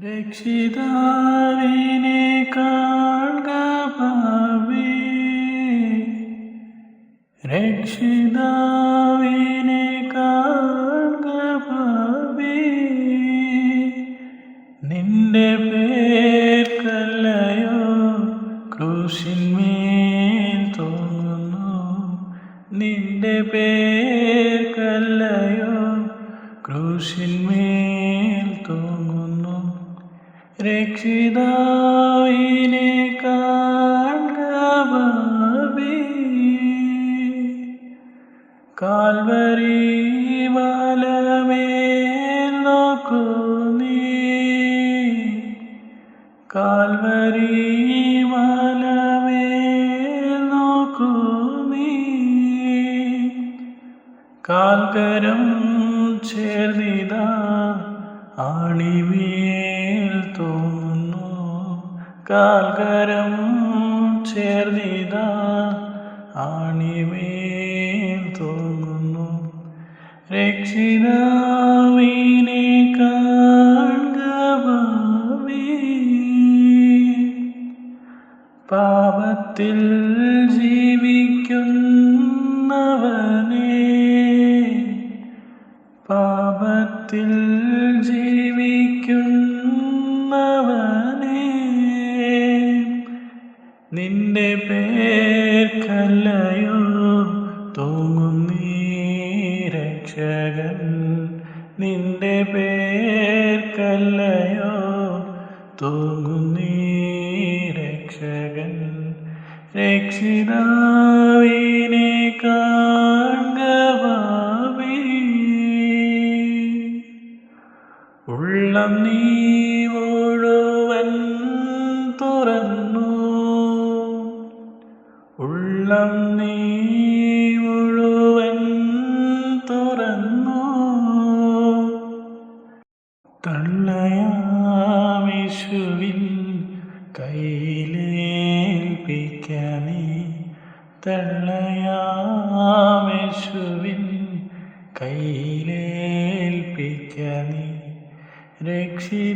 രക്ഷിതാവിനെ കാണുക ഭാവി രക്ഷിതാവിനെ കാണുക ഭാവി നിന്റെ പേർക്കല്ലയോ ക്രൂശിന്മേൽ തോന്നുന്നു. നിന്റെ പേർക്കല്ലയോ ക്രൂശിന്മേൽ രക്ഷിതാവിനെ കാണുക ഭാവി കാൽവരി മലമേൽ നോക്കൂ കാൽവരി കാൽകരം ചേർന്നിതാ തോന്നുന്നു കാൽകരം ചേർന്നിതാ ആണിമേൽ തോന്നുന്നു. രക്ഷിതാവിനെ കാണുക ഭാവി പാപത്തിൽ ജീവിക്കുന്നവനെ പാപത്തിൽ നിന്റെ പേർക്കല്ലയോ തൂങ്ങുന്നീ രക്ഷകൻ. നിന്റെ പേർക്കല്ലയോ തൂങ്ങുന്നീ രക്ഷകൻ. രക്ഷിതാവിനെ കാണുക ഭാവി. ഉള്ളം നീ മുഴുവൻ തുറന്നു. ഉള്ളം നീ മുഴുവൻ തുറന്നു. തള്ളയാമിഷുവിൻ കയ്യിലേൽപ്പിക്കണേ തള്ളയാമിഷുവിൻ കയ്യിലേൽപ്പിക്കണേ രക്ഷിതാവിനെ